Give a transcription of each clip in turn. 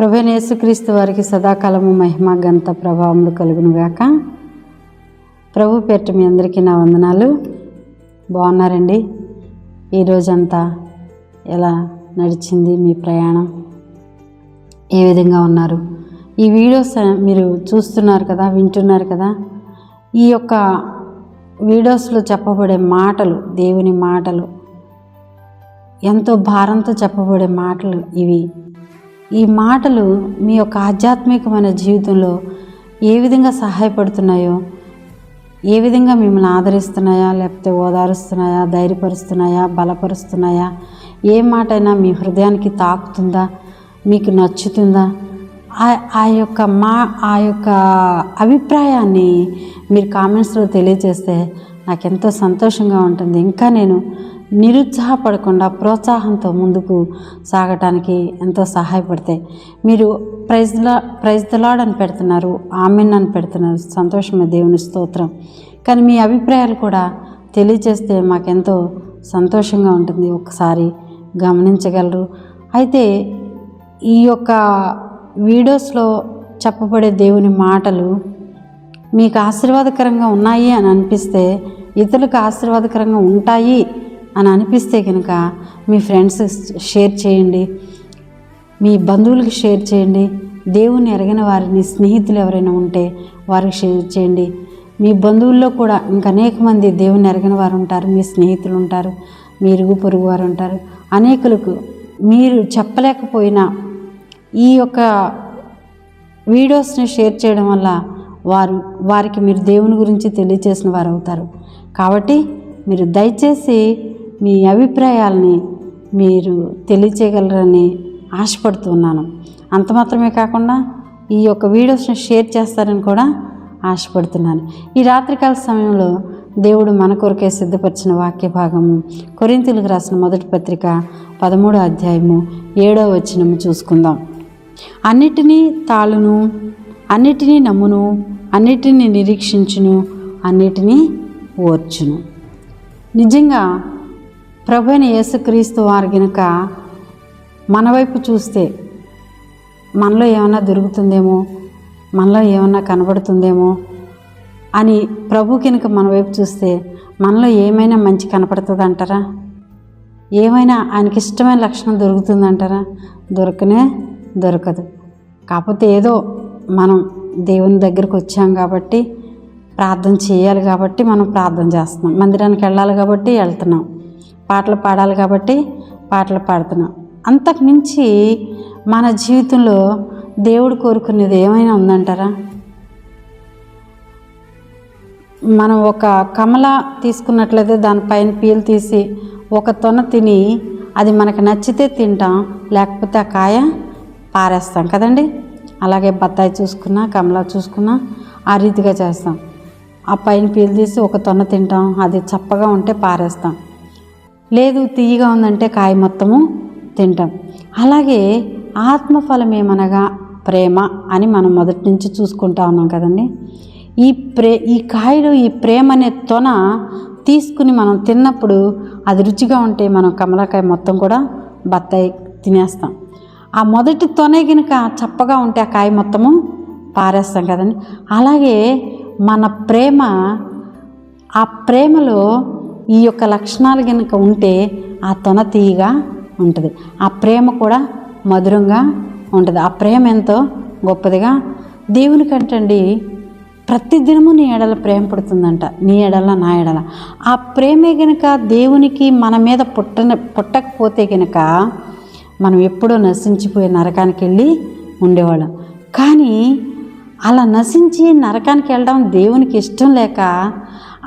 ప్రభు యేసుక్రీస్తు వారికి సదాకాలము మహిమ గంత ప్రభావములు కలుగునుగాక. ప్రభు పేట మీ అందరికీ నా వందనాలు. బాగున్నారండి? ఈ రోజంతా ఎలా నడిచింది మీ ప్రయాణం? ఏ విధంగా ఉన్నారు? ఈ వీడియోస్ మీరు చూస్తున్నారు కదా వింటున్నారు కదా ఈ యొక్క వీడియోస్లో చెప్పబడే మాటలు దేవుని మాటలు ఎంతో భారంతో చెప్పబడే మాటలు ఇవి. ఈ మాటలు మీ యొక్క ఆధ్యాత్మికమైన జీవితంలో ఏ విధంగా సహాయపడుతున్నాయో ఏ విధంగా మిమ్మల్ని ఆదరిస్తున్నాయా లేకపోతే ఓదారుస్తున్నాయా ధైర్యపరుస్తున్నాయా బలపరుస్తున్నాయా ఏ మాట అయినా మీ హృదయానికి తాకుతుందా మీకు నచ్చుతుందా? ఆ- ఆ యొక్క మా ఆ యొక్క అభిప్రాయాన్ని మీరు కామెంట్స్లో తెలియజేస్తే నాకు ఎంతో సంతోషంగా ఉంటుంది. ఇంకా నేను నిరుత్సాహపడకుండా ప్రోత్సాహంతో ముందుకు సాగటానికి ఎంతో సహాయపడతాయి మీరు ప్రైజ్లా ప్రైజ్ దలాడ్ అని పెడుతున్నారు ఆమెన్ అని పెడుతున్నారు. సంతోషమే దేవుని స్తోత్రం. కానీ మీ అభిప్రాయాలు కూడా తెలియజేస్తే మాకెంతో సంతోషంగా ఉంటుంది. ఒకసారి గమనించగలరు. అయితే ఈ యొక్క వీడియోస్లో చెప్పబడే దేవుని మాటలు మీకు ఆశీర్వాదకరంగా ఉన్నాయి అని అనిపిస్తే ఇతరులకు ఆశీర్వాదకరంగా ఉంటాయి అని అనిపిస్తే కనుక మీ ఫ్రెండ్స్ షేర్ చేయండి. మీ బంధువులకు షేర్ చేయండి. దేవుని ఎరగిన వారిని స్నేహితులు ఎవరైనా ఉంటే వారికి షేర్ చేయండి. మీ బంధువుల్లో కూడా ఇంకా అనేక మంది దేవుని ఎరగిన వారు ఉంటారు. మీ స్నేహితులు ఉంటారు. మీ ఇరుగు పొరుగు వారు ఉంటారు. అనేకులకు మీరు చెప్పలేకపోయినా ఈ యొక్క వీడియోస్ని షేర్ చేయడం వల్ల వారు వారికి మీరు దేవుని గురించి తెలియచేసిన వారు అవుతారు. కాబట్టి మీరు దయచేసి మీ అభిప్రాయాలని మీరు తెలియచేయగలరని ఆశపడుతున్నాను. అంత మాత్రమే కాకుండా ఈ యొక్క వీడియోస్ని షేర్ చేస్తారని కూడా ఆశపడుతున్నాను. ఈ రాత్రికాల సమయంలో దేవుడు మన కొరకే సిద్ధపరిచిన వాక్య భాగము కొరింతలకు రాసిన మొదటి పత్రిక పదమూడో అధ్యాయము ఏడో వచనము చూసుకుందాం. అన్నిటినీ తాళును అన్నిటినీ నమ్మును అన్నిటినీ నిరీక్షించును అన్నిటినీ ఓర్చును. నిజంగా ప్రభు అయిన యేసుక్రీస్తు వారు గనుక మన వైపు చూస్తే మనలో ఏమన్నా దొరుకుతుందేమో మనలో ఏమన్నా కనబడుతుందేమో అని ప్రభు కనుక మన వైపు చూస్తే మనలో ఏమైనా మంచి కనపడుతుంది అంటారా ఏమైనా ఆయనకి ఇష్టమైన లక్షణం దొరుకుతుందంటారా? దొరకనే దొరకదు. కాకపోతే ఏదో మనం దేవుని దగ్గరికి వచ్చాం కాబట్టి ప్రార్థన చేయాలి కాబట్టి మనం ప్రార్థన చేస్తున్నాం. మందిరానికి వెళ్ళాలి కాబట్టి వెళ్తున్నాం. పాటలు పాడాలి కాబట్టి పాటలు పాడుతున్నాం. అంతకు మించి మన జీవితంలో దేవుడు కోరుకునేది ఏమైనా ఉందంటారా? మనం ఒక కమల తీసుకున్నట్లయితే దానిపైన పీలు తీసి ఒక తొన తిని అది మనకు నచ్చితే తింటాం లేకపోతే ఆ కాయ పారేస్తాం కదండి? అలాగే బత్తాయి చూసుకున్నా కమల చూసుకున్నా ఆ రీతిగా చేస్తాం. ఆ పైన పీలు తీసి ఒక తొన తింటాం అది చప్పగా ఉంటే పారేస్తాం. లేదు తీయగా ఉందంటే కాయ మొత్తము తింటాం. అలాగే ఆత్మఫలం ఏమనగా ప్రేమ అని మనం మొదటి నుంచి చూసుకుంటా ఉన్నాం కదండి. ఈ ప్రే ఈ కాయలు ఈ ప్రేమ అనే తొన తీసుకుని మనం తిన్నప్పుడు అది రుచిగా ఉంటే మనం కమలకాయ మొత్తం కూడా బత్తాయి తినేస్తాం. ఆ మొదటి తొనే కనుక చప్పగా ఉంటే ఆ కాయ మొత్తము పారేస్తాం కదండి. అలాగే మన ప్రేమ ఆ ప్రేమలో ఈ యొక్క లక్షణాలు కనుక ఉంటే ఆ తొన తీయగా ఉంటుంది. ఆ ప్రేమ కూడా మధురంగా ఉంటుంది. ఆ ప్రేమ ఎంతో గొప్పదిగా దేవుని కంటండి ప్రతి దినము నీ ఎడల ప్రేమ పుడుతుందంట. నీ ఎడల నా ఎడల. ఆ ప్రేమే గనుక దేవునికి మన మీద పుట్టన పుట్టకపోతే గనుక మనం ఎప్పుడో నశించిపోయే నరకానికి వెళ్ళి ఉండేవాళ్ళం. కానీ అలా నశించి నరకానికి వెళ్ళడం దేవునికి ఇష్టం లేక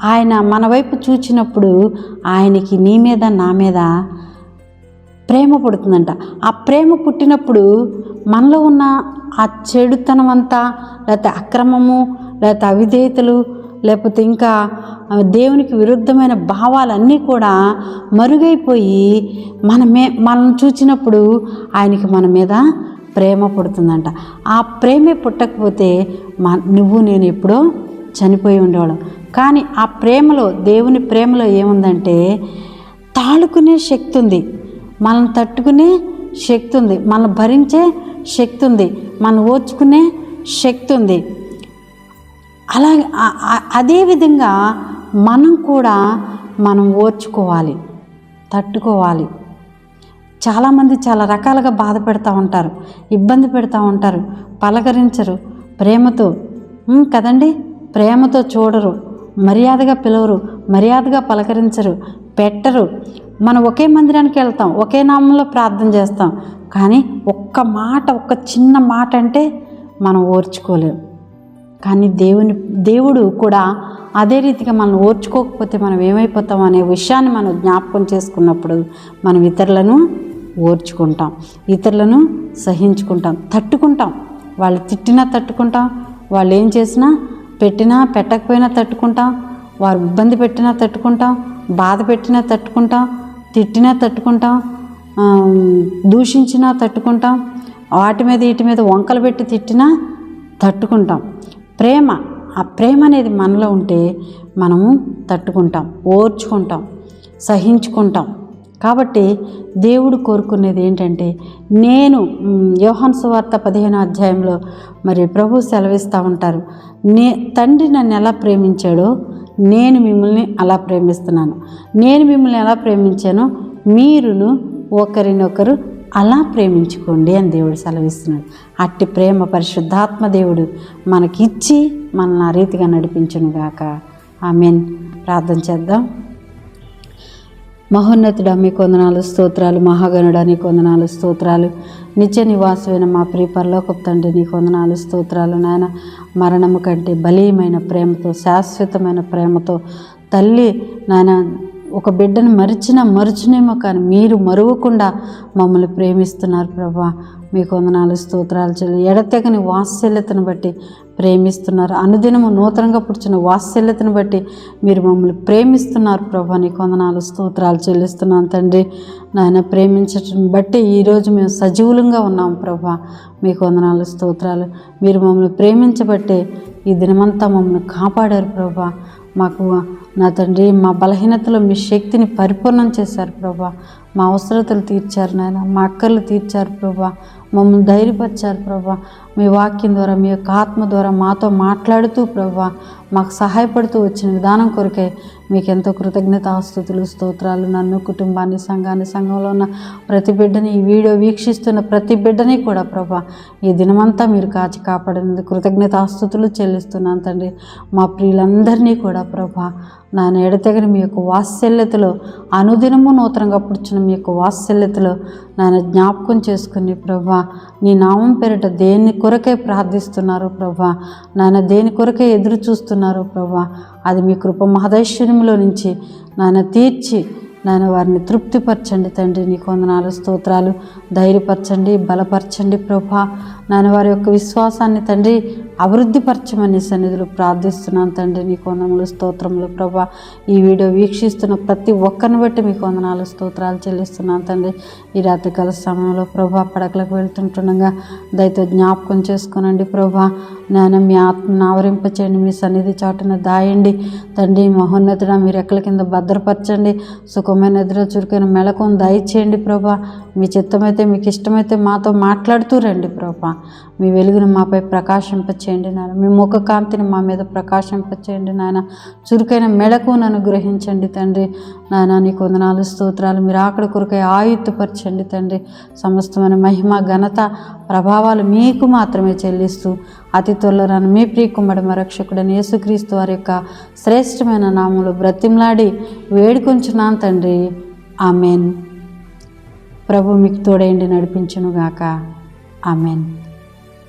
ఆయన మన వైపు చూచినప్పుడు ఆయనకి నీ మీద నా మీద ప్రేమ పుడుతుందంట. ఆ ప్రేమ పుట్టినప్పుడు మనలో ఉన్న ఆ చెడుతనం అంతా లేకపోతే అక్రమము లేకపోతే అవిధేయతలు లేకపోతే ఇంకా దేవునికి విరుద్ధమైన భావాలన్నీ కూడా మరుగైపోయి మనమే మనం చూచినప్పుడు ఆయనకి మన మీద ప్రేమ పుడుతుందంట. ఆ ప్రేమే పుట్టకపోతే మా నువ్వు నేను ఎప్పుడో చనిపోయి ఉండేవాళ్ళం. కానీ ఆ ప్రేమలో దేవుని ప్రేమలో ఏముందంటే తాళుకునే శక్తి ఉంది మనం తట్టుకునే శక్తి ఉంది మనం భరించే శక్తి ఉంది మనం ఓర్చుకునే శక్తి ఉంది అలాగే అదేవిధంగా మనం కూడా మనం ఓర్చుకోవాలి తట్టుకోవాలి. చాలామంది చాలా రకాలుగా బాధ పెడతా ఉంటారు ఇబ్బంది పెడతా ఉంటారు పలకరించరు ప్రేమతో కదండి ప్రేమతో చూడరు మర్యాదగా పిలవరు మర్యాదగా పలకరించరు పెట్టరు. మనం ఒకే మందిరానికి వెళ్తాం ఒకే నామంలో ప్రార్థన చేస్తాం కానీ ఒక్క మాట ఒక్క చిన్న మాట అంటే మనం ఓర్చుకోలేం. కానీ దేవుని దేవుడు కూడా అదే రీతిగా మనం ఓర్చుకోకపోతే మనం ఏమైపోతాం అనే విషయాన్ని మనం జ్ఞాపకం చేసుకున్నప్పుడు మనం ఇతరులను ఓర్చుకుంటాం. ఇతరులను సహించుకుంటాం. తట్టుకుంటాం. వాళ్ళు తిట్టినా తట్టుకుంటాం. వాళ్ళు ఏం చేసినా పెట్టినా పెట్టకపోయినా తట్టుకుంటాం. వారు ఇబ్బంది పెట్టినా తట్టుకుంటాం. బాధ పెట్టినా తట్టుకుంటాం. తిట్టినా తట్టుకుంటాం. దూషించినా తట్టుకుంటాం. వాటి మీద వీటి మీద వంకలు పెట్టి తిట్టినా తట్టుకుంటాం. ప్రేమ ఆ ప్రేమ అనేది మనలో ఉంటే మనము తట్టుకుంటాం ఓర్చుకుంటాం సహించుకుంటాం. కాబట్టి దేవుడు కోరుకునేది ఏంటంటే నేను యోహన్ సువార్త పదిహేను అధ్యాయంలో మరి ప్రభు సెలవిస్తూ ఉంటారు. నే తండ్రి నన్ను ఎలా ప్రేమించాడో నేను మిమ్మల్ని అలా ప్రేమిస్తున్నాను. నేను మిమ్మల్ని ఎలా ప్రేమించానో మీరును ఒకరినొకరు అలా ప్రేమించుకోండి అని దేవుడు సెలవిస్తున్నాడు. అట్టి ప్రేమ పరిశుద్ధాత్మ దేవుడు మనకిచ్చి మనల్ని ఆ రీతిగా నడిపించును గాక. ఆమెన్. ప్రార్థన చేద్దాం. మహోన్నతుడ మీ కొందనాలు స్తోత్రాలు మహాగణుడ నీ కొందనాలు స్తోత్రాలు. నిత్య నివాసమైన మా ప్రియ పరలోకపు తండ్రి నీ కొందనాలు స్తోత్రాలు నాయన. మరణము కంటే బలీయమైన ప్రేమతో శాశ్వతమైన ప్రేమతో తల్లి నాయన ఒక బిడ్డను మరిచినా మరుచునేమో కానీ మీరు మరువకుండా మమ్మల్ని ప్రేమిస్తున్నారు ప్రభా. మీ వందనాలు స్తోత్రాలు చెల్లి. ఎడతెగని వాత్సల్యతను బట్టి ప్రేమిస్తున్నారు. అనుదినము నూతనంగా పుడిచిన వాత్సల్యతను బట్టి మీరు మమ్మల్ని ప్రేమిస్తున్నారు ప్రభా. నీ వందనాలు స్తోత్రాలు చెల్లిస్తున్నాను తండ్రి. నాయన ప్రేమించటం బట్టి ఈరోజు మేము సజీవులంగా ఉన్నాం ప్రభా. మీ వందనాలు స్తోత్రాలు. మీరు మమ్మల్ని ప్రేమించబట్టే ఈ దినమంతా మమ్మల్ని కాపాడారు ప్రభా. మాకు నా తండ్రి మా బలహీనతలో మీ శక్తిని పరిపూర్ణం చేశారు ప్రభా. మా అవసరతలు తీర్చారు నాయన మా అక్కర్లు తీర్చారు ప్రభా. మమ్మల్ని ధైర్యపరిచారు ప్రభా. మీ వాక్యం ద్వారా మీ యొక్క ఆత్మ ద్వారా మాతో మాట్లాడుతూ ప్రభా మాకు సహాయపడుతూ వచ్చిన విధానం కొరకే మీకు ఎంతో కృతజ్ఞత ఆస్తుతులు స్తోత్రాలు. నన్ను కుటుంబాన్ని సంఘాన్ని సంఘంలో ఉన్న ప్రతి బిడ్డని ఈ వీడియో వీక్షిస్తున్న ప్రతి బిడ్డని కూడా ప్రభా ఈ దినమంతా మీరు కాచి కాపాడినందుకు కృతజ్ఞత ఆస్తుతులు చెల్లిస్తున్నాను తండ్రి. మా ప్రియులందరినీ కూడా ప్రభా నా ఎడతెగని మీ యొక్క వాత్సల్యతలో అనుదినము నూతనంగా పుడుచున్న మీ యొక్క వాత్సల్యతలో నాయన జ్ఞాపకం చేసుకుని ప్రభా నీ నామం పేరిట దేని కొరకే ప్రార్థిస్తున్నారు ప్రభా నాయన దేని కొరకే ఎదురు చూస్తున్నారు ప్రభా. అది మీ కృప మహదైశ్వర్యంలో నుంచి నాయన తీర్చి నాయన వారిని తృప్తిపరచండి తండ్రి. నీ కొందనాలు స్తోత్రాలు. ధైర్యపరచండి బలపరచండి ప్రభా. నాన్న వారి యొక్క విశ్వాసాన్ని తండ్రి అభివృద్ధిపరచమని సన్నిధులు ప్రార్థిస్తున్నాను తండ్రి. నీ కొందనములు స్తోత్రములు ప్రభా. ఈ వీడియో వీక్షిస్తున్న ప్రతి ఒక్కరిని బట్టి మీ కొందనాలు స్తోత్రాలు చెల్లిస్తున్నాను తండ్రి. ఈ రాత్రికాల సమయంలో ప్రభా పడకలకు వెళ్తుంటుండగా దయతో జ్ఞాపకం చేసుకోనండి ప్రభా. నాయన మీ ఆత్మను ఆవరింపచేయండి మీ సన్నిధి చాటున దాయండి. తండ్రి మహోన్నతుడ మీరు ఎక్కల కింద భద్రపరచండి. సుఖమైన నిద్ర చురుకైన మెళకుని దయచేయండి ప్రభా. మీ చిత్తమైతే మీకు ఇష్టమైతే మాతో మాట్లాడుతూ రండి ప్రభా. మీ వెలుగును మాపై ప్రకాశింపచేయండి నాయన. మీ ముఖ కాంతిని మా మీద ప్రకాశింపచేయండి నాయన. చురుకైన మెళకును అనుగ్రహించండి తండ్రి. నాయన నీ కొందనాలు స్తోత్రాలు. మీరు ఆకలి కొరకై ఆయుత్తుపరచండి తండ్రి. సమస్తమైన మహిమ ఘనత ప్రభావాలు మీకు మాత్రమే చెల్లిస్తూ అతి త్వరలో నన్ను మీ ప్రియకుమ్మడి మరక్షకుడని యేసుక్రీస్తు వారి యొక్క శ్రేష్టమైన నామంలో బ్రతిమ్లాడి వేడుకొంచున్నాను తండ్రి. ఆమెన్. ప్రభు మీకు తోడేండి నడిపించునుగాక. ఆమెన్.